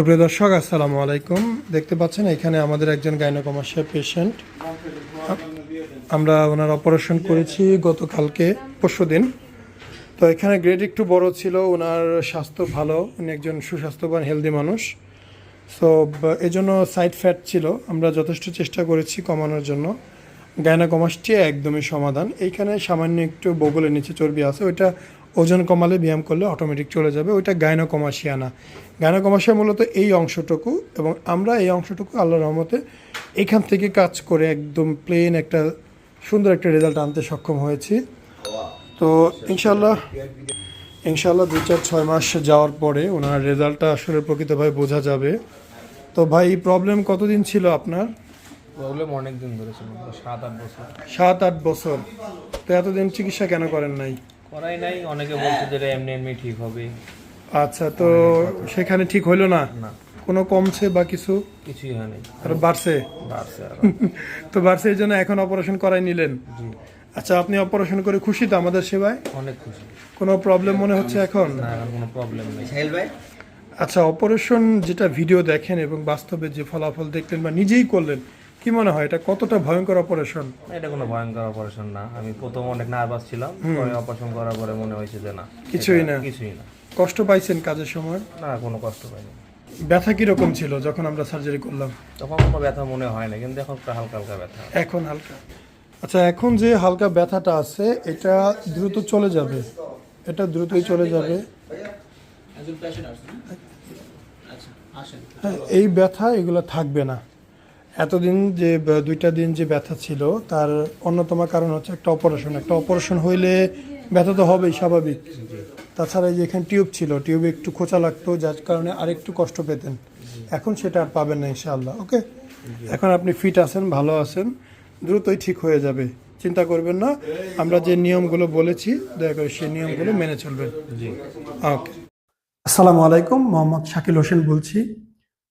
সুপ্রিয় দর্শক, আসসালামু আলাইকুম। দেখতে পাচ্ছেন, এখানে আমাদের একজন গাইনোকমার্সিয়াল পেশেন্ট আমরা ওনার অপারেশন করেছি গতকালকে পরশু দিন তো এখানে গ্রেড একটু বড় ছিল, ওনার স্বাস্থ্য ভালো, উনি একজন সুস্বাস্থ্যবান হেলদি মানুষ। সো এই জন্য সাইড ফ্যাট ছিল, আমরা যথেষ্ট চেষ্টা করেছি কমানোর জন্য। গায়নাকমাসটি একদমই সমাধান। এইখানে সামান্য একটু বগলের নিচে চর্বি আছে, ওইটা ওজন কমালে ব্যায়াম করলে অটোমেটিক চলে যাবে ওইটা গায়নোকমাসিয়া না। গায়নোকমাসিয়া মূলত এই অংশটুকু এবং আমরা এই অংশটুকু আল্লাহ রহমতে এখান থেকে কাজ করে একদম প্লেন একটা সুন্দর একটা রেজাল্ট আনতে সক্ষম হয়েছি। তো ইনশাল্লাহ ইনশাল্লাহ দুই চার ছয় মাস যাওয়ার পরে ওনার রেজাল্টটা আসলে প্রকৃতভাবে বোঝা যাবে। তো ভাই প্রবলেম কতদিন ছিল আপনার? প্রবলেম অনেক দিন ধরে ছিল সাত আট বছর। সাত আট বছর। তো এতদিন চিকিৎসা কেন করেন নাই? করাই নাই অনেকে বলছে যে এমনি এমনি ঠিক হবে। আচ্ছা তো সেখানে ঠিক হইল না? কোনো কমছে বা কিছু? কিছুই হয় আর বাড়ছে? বাড়ছে তো বাড়ছে এই জন্য এখন অপারেশন করাই নিলেন? আচ্ছা আপনি অপারেশন করে খুশি তো আমাদের সেবায়? অনেক খুশি। কোনো প্রবলেম মনে হচ্ছে এখন? না কোনো প্রবলেম নেই। আচ্ছা অপারেশন যেটা ভিডিও দেখেন এবং বাস্তবে যে ফলাফল দেখলেন বা নিজেই করলেন কি মনে হয়? এটা কতটা ভয়ঙ্কর অপারেশন এটা কোনো ভয়ঙ্কর অপারেশন না। আমি প্রথম অনেক নার্ভাস ছিলাম পরে অপারেশন করার পরে মনে হয়েছে যে না কিছুই না। কিছুই না। কষ্ট পাইছেন কাজের সময়? না কোনো কষ্ট পাইনি। ব্যথা কীরকম ছিল যখন আমরা সার্জারি করলাম? তখন কোনো ব্যথা মনে হয় না কিন্তু এখন একটু হালকা হালকা ব্যথা। এখন হালকা। আচ্ছা এখন যে হালকা ব্যথাটা আছে এটা দ্রুত চলে যাবে? এটা দ্রুতই চলে যাবে? আচ্ছা আসেন। হ্যাঁ এই ব্যথা এগুলো থাকবে না। এতদিন যে দুইটা দিন যে ব্যথা ছিল তার অন্যতম কারণ হচ্ছে একটা অপারেশন। একটা অপারেশন হইলে ব্যথা তো হবেই স্বাভাবিক। তাছাড়া এই যে এখানে টিউব ছিল টিউবে একটু খোঁচা লাগতো যার কারণে আরেকটু কষ্ট পেতেন। এখন সেটা আর পাবেন না ইনশাআল্লাহ ওকে? এখন আপনি ফিট আছেন ভালো আছেন দ্রুতই ঠিক হয়ে যাবে। চিন্তা করবেন না আমরা যে নিয়মগুলো বলেছি দয়া করে সেই নিয়মগুলো মেনে চলবেন। ওকে। আসসালামু আলাইকুম মোহাম্মদ শাকিল হোসেন বলছি।